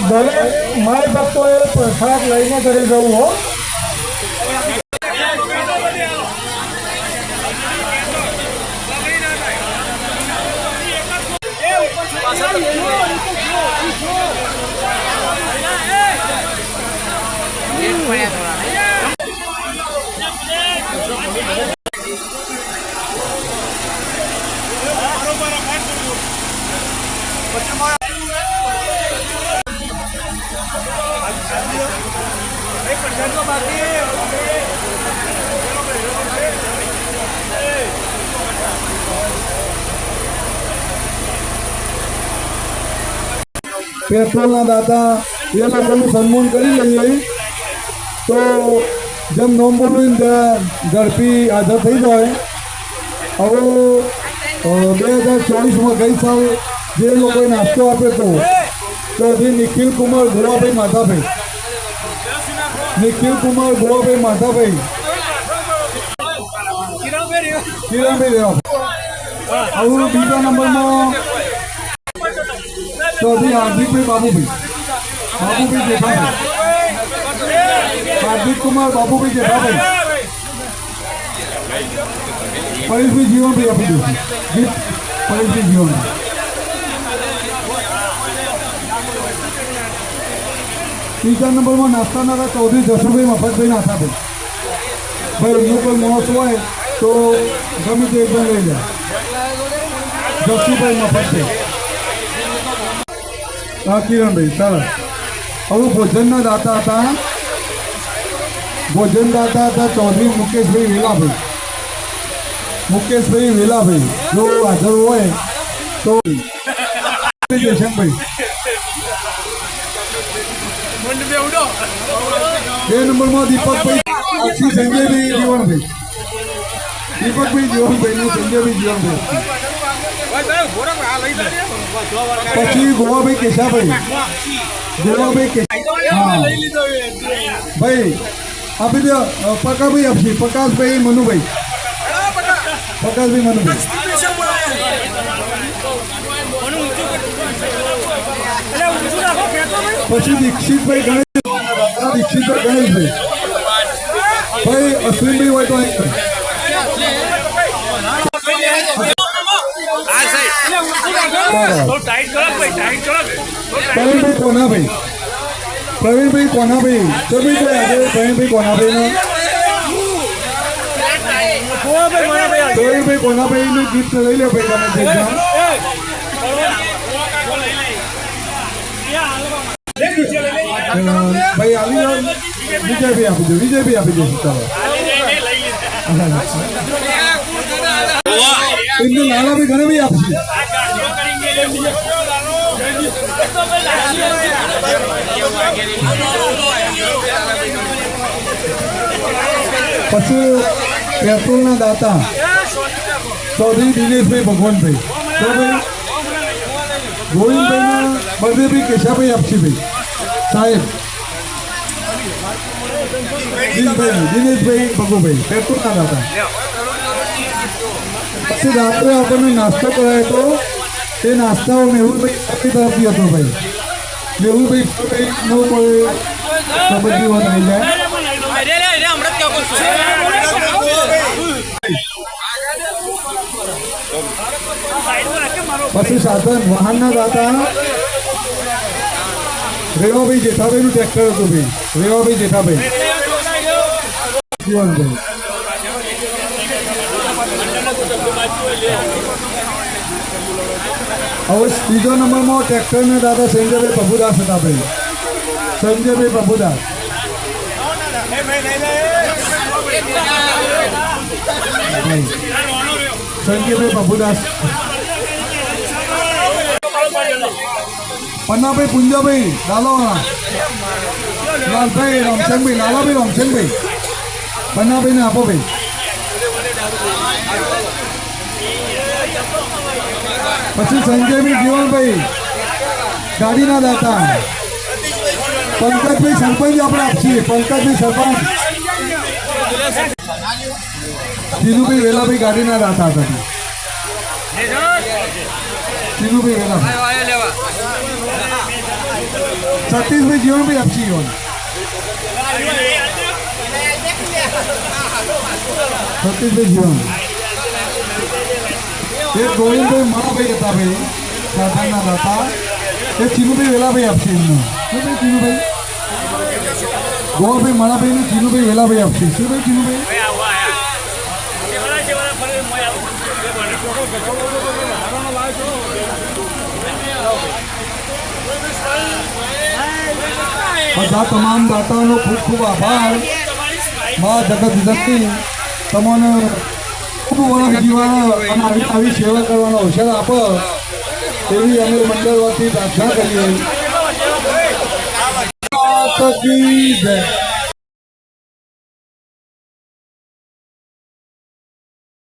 દરેક માય ભક્તોએ પ્રસાદ લઈને કરી જવું હો. પેટ્રોલના દાતા એ લોકોનું સન્માન કરી લઈએ. તો જેમ નોમ બોલું ત્યાં ઝડપી હાજર થઈ જાય. હવે બે હજાર ચોવીસમાં ગઈ સાલ જે લોકોએ નાસ્તો આપ્યો હતો તો હજી નિખિલ કુમાર ગોવાભાઈ માધાભાઈ. નિખિલ કુમાર ગોવાભાઈ માધાભાઈ. કિરણભાઈ રેવા હવે બીજા નંબરમાં તો હજી હાર્દિકભાઈ બાબુભાઈ. બાબુભાઈ જેઠાભાઈ હાર્દિક કુમાર બાબુભાઈ જેઠાભાઈ પરેશભાઈ જીવનભાઈ આપી દઉં ગીત પરેશભાઈ જીવનભાઈ ત્રીજા નંબરમાં નાસ્તાના ચૌધરી જસુભાઈ મફતભાઈ નાથાભાઈ. ભાઈ એમનું કોઈ મોસ હોય તો ગમે તે એકદમ લઈ લે. જસુભાઈ મફતભાઈ. હા કિરણભાઈ સરસ. હવે ભોજનના દાતા હતા. ભોજન દાતા હતા ચૌધરી મુકેશભાઈ વેલાભાઈ. મુકેશભાઈ વેલાભાઈ જો હાજર હોય તો. જયશંકભાઈ બે નંબરમાં દીપકભાઈ પછી સંજયભાઈ જીવનભાઈ. દીપકભાઈ જીવનભાઈ સંજયભાઈ જીવનભાઈ પછી ગોવાભાઈ કેશાભાઈ ગોવાભાઈ કે ભાઈ, આપી દો પકાભાઈ આપશે. પ્રકાશભાઈ મનુભાઈ. પ્રકાશભાઈ મનુભાઈ. પછી દીક્ષિતભાઈ ગણેશ. દીક્ષિતભાઈ ગણેશભાઈ ભાઈ. અશ્વિનભાઈ હોય તો પ્રવીણભાઈ કોનાભાઈ પ્રવીણભાઈ કોનાભાઈ ચલભાઈ કોઈ આજે પ્રવીણભાઈ કોનાભાઈ પ્રવીણભાઈ કોનાભાઈ નું ગીત લઈ લો ભાઈ તમે ભાઈ આવી જાઓ વિજયભાઈ આપી દો વિજયભાઈ આપી દો ચાલો એમને નાના ભાઈ ઘણા ભાઈ આપશે પછી પેટ્રોલના દાતા ચૌધરી દિનેશભાઈ ભગવાનભાઈ તો ભાઈ ગોવિંદભાઈના બળદેવભાઈ કેશાભાઈ આપશીભાઈ સાહેબ દિનેશભાઈ દિનેશભાઈ ભગુભાઈ પેટ્રોલના દાતા પછી રાત્રે આપણને નાસ્તો કરાયો હતો તે નાસ્તાઓ મેહુલભાઈ આપણી તરફથી હતો ભાઈ. મેહુલભાઈ નો કોઈ સંબંધી વાત આવી જાય પછી સાધન વાહનના દાતા રેવાભાઈ જેઠાભાઈનું ટ્રેક્ટર હતું ભાઈ. રેવાભાઈ જેઠાભાઈ. જીવનભાઈ. હવે ત્રીજો નંબરમાં ટ્રેક્ટરના દાદા સંજયભાઈ પ્રભુદાસ હતા ભાઈ. સંજયભાઈ પ્રભુદાસ ભાઈ. સંજયભાઈ પ્રભુદાસ પન્નાભાઈ, પુંજાભાઈ, લાલોવાળા. લાલભાઈ રામચંદભાઈ લાલાભાઈ રામચંદભાઈ પન્નાભાઈને આપો ભાઈ. પછી સંજયભાઈ જીવનભાઈ ગાડીના દાતા. પંકજભાઈ સરપંચ આપણે આપીએ. પંકજભાઈ સરપંચ. સીનુભાઈ વેલાભાઈ ગાડીના દાતા હતા. સીનુભાઈ વેલાભાઈ. સતીશભાઈ જીવનભાઈ આપશી સતીશભાઈ જીવન એક ગોવિંદભાઈ મહાભાઈ હતા ભાઈ સાધનના દાતા એ ચીનુભાઈ વેલાભાઈ આપશે એમનું. શું ભાઈ ચીનુભાઈ? ગોવાભાઈ મણાભાઈ ને ચીનુભાઈ વેલાભાઈ આપશે. શું ભાઈ ચીનુભાઈ? બધા તમામ દાતાઓનો ખૂબ ખૂબ આભાર. મા જગત જગતની. તમને ખૂબ વર્ષ જીવવાનો અને આવી આવી સેવા કરવાનો અવસર આપો. એવી અમે મંડળ વતી પ્રાર્થના કરીએ.